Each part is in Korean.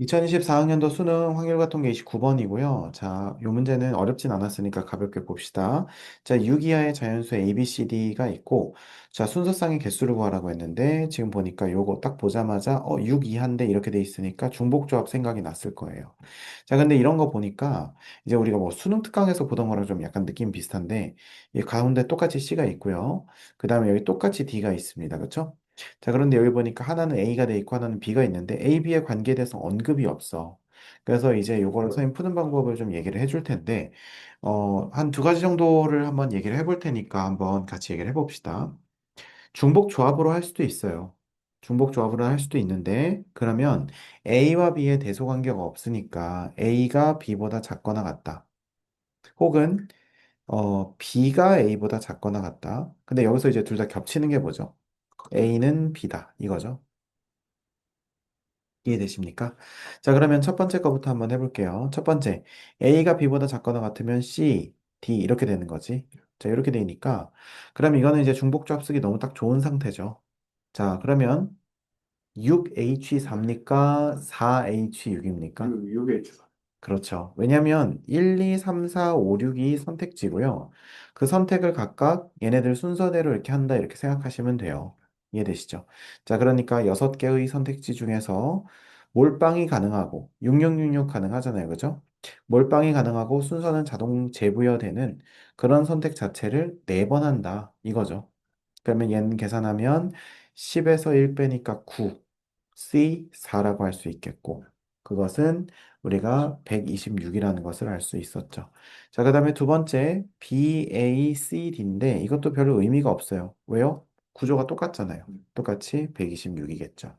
2024학년도 수능 확률과 통계 29번이고요. 자, 요 문제는 어렵진 않았으니까 가볍게 봅시다. 자, 6 이하의 자연수 A, B, C, D가 있고, 자, 순서상의 개수를 구하라고 했는데, 지금 보니까 요거 딱 보자마자, 어, 6 이하인데 이렇게 돼 있으니까 중복조합 생각이 났을 거예요. 자, 근데 이런 거 보니까, 이제 우리가 뭐 수능 특강에서 보던 거랑 좀 약간 느낌 비슷한데, 이 가운데 똑같이 C가 있고요. 그 다음에 여기 똑같이 D가 있습니다. 그쵸? 자, 그런데 여기 보니까 하나는 A가 돼 있고 하나는 B가 있는데 A, B의 관계에 대해서 언급이 없어. 그래서 이제 요거를 선생님 푸는 방법을 좀 얘기를 해줄 텐데, 어, 한 두 가지 정도를 한번 얘기를 해볼 테니까 한번 같이 얘기를 해봅시다. 중복 조합으로 할 수도 있어요. 중복 조합으로 할 수도 있는데, 그러면 A와 B의 대소 관계가 없으니까 A가 B보다 작거나 같다. 혹은, 어, B가 A보다 작거나 같다. 근데 여기서 이제 둘 다 겹치는 게 뭐죠? A는 B다. 이거죠. 이해되십니까? 자, 그러면 첫 번째 거부터 한번 해볼게요. 첫 번째, A가 B보다 작거나 같으면 C, D 이렇게 되는 거지. 자, 이렇게 되니까, 그럼 이거는 이제 중복조합 쓰기 너무 딱 좋은 상태죠. 자, 그러면 6H4입니까? 4H6입니까? 6H4. 그렇죠. 왜냐면 1, 2, 3, 4, 5, 6이 선택지고요. 그 선택을 각각 얘네들 순서대로 이렇게 한다 이렇게 생각하시면 돼요. 이해되시죠? 자, 그러니까 6개의 선택지 중에서 몰빵이 가능하고 6666 가능하잖아요. 그죠? 몰빵이 가능하고 순서는 자동 재부여되는 그런 선택 자체를 4번 한다. 이거죠. 그러면 얘는 계산하면 10에서 1 빼니까 9, C 4라고 할 수 있겠고 그것은 우리가 126이라는 것을 알 수 있었죠. 자, 그 다음에 두 번째 B, A, C, D인데 이것도 별로 의미가 없어요. 왜요? 구조가 똑같잖아요. 똑같이 126이겠죠.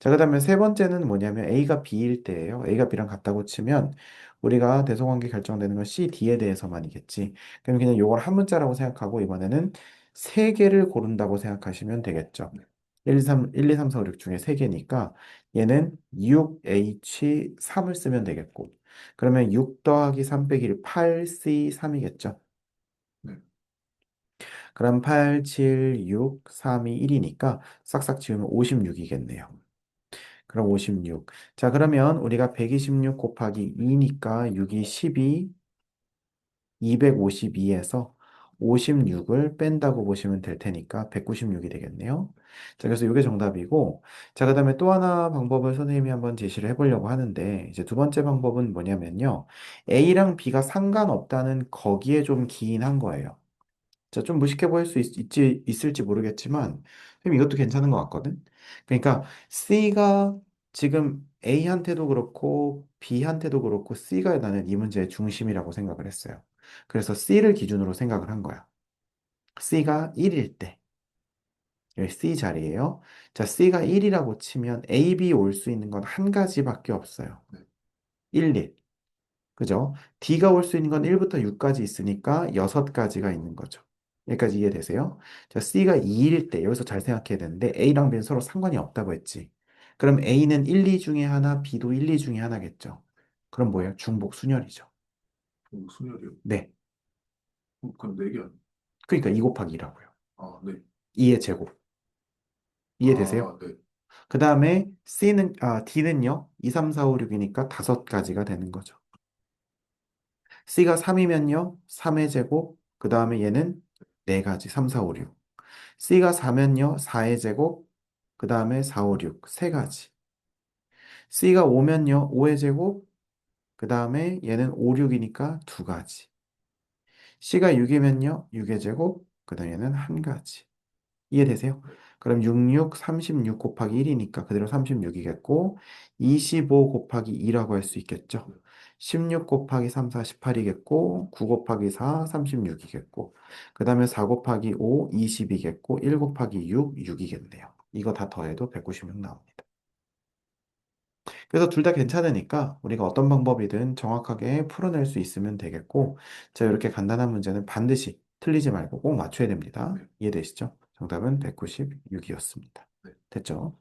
자, 그 다음에 세 번째는 뭐냐면 A가 B일 때예요. A가 B랑 같다고 치면 우리가 대소관계 결정되는 건 C, D에 대해서만이겠지. 그럼 그냥 요걸 한 문자라고 생각하고 이번에는 세 개를 고른다고 생각하시면 되겠죠. 1, 2, 3, 1, 2, 3, 4, 5, 6 중에 세 개니까 얘는 6H3을 쓰면 되겠고 그러면 6 더하기 3 빼기 1, 8C3이겠죠. 네. 그럼 8, 7, 6, 3, 2, 1이니까 싹싹 지우면 56이겠네요. 그럼 56. 자, 그러면 우리가 126 곱하기 2니까 6이 12, 252에서 56을 뺀다고 보시면 될 테니까 196이 되겠네요. 자, 그래서 이게 정답이고, 자, 그 다음에 또 하나 방법을 선생님이 한번 제시를 해보려고 하는데, 이제 두 번째 방법은 뭐냐면요. A랑 B가 상관없다는 거기에 좀 기인한 거예요. 자, 좀 무식해 보일 수 있, 있지, 있을지 모르겠지만, 선생님 이것도 괜찮은 것 같거든? 그러니까 C가 지금 A한테도 그렇고, B한테도 그렇고, C가 나는 이 문제의 중심이라고 생각을 했어요. 그래서 C를 기준으로 생각을 한 거야. C가 1일 때. 여기 C 자리예요. 자, C가 1이라고 치면 A, B 올 수 있는 건 한 가지밖에 없어요. 네. 1, 1. 그죠? D가 올 수 있는 건 1부터 6까지 있으니까 6가지가 있는 거죠. 여기까지 이해되세요? 자, C가 2일 때 여기서 잘 생각해야 되는데 A랑 B는 서로 상관이 없다고 했지. 그럼 A는 1, 2 중에 하나, B도 1, 2 중에 하나겠죠. 그럼 뭐예요? 중복 순열이죠. 오, 순열이요. 네. 어, 그럼 4개 아니에요? 그러니까 2 곱하기 2라고요. 아, 네. 2의 제곱. 이해되세요? 아, 네. 그 다음에 C는, 아, D는요, 2, 3, 4, 5, 6이니까 다섯 가지가 되는 거죠. C가 3이면요, 3의 제곱, 그 다음에 얘는 4가지, 3, 4, 5, 6. C가 4면요, 4의 제곱, 그 다음에 4, 5, 6, 3가지. C가 5면요, 5의 제곱, 그 다음에 얘는 5, 6이니까 2가지. C가 6이면요, 6의 제곱, 그 다음에 얘는 1가지. 이해되세요? 그럼 66, 36 곱하기 1이니까 그대로 36이겠고 25 곱하기 2라고 할 수 있겠죠. 16 곱하기 3, 4, 18이겠고 9 곱하기 4, 36이겠고 그 다음에 4 곱하기 5, 20이겠고 1 곱하기 6, 6이겠네요. 이거 다 더해도 196 나옵니다. 그래서 둘 다 괜찮으니까 우리가 어떤 방법이든 정확하게 풀어낼 수 있으면 되겠고 자 이렇게 간단한 문제는 반드시 틀리지 말고 꼭 맞춰야 됩니다. 네. 이해되시죠? 정답은 196이었습니다. 네. 됐죠?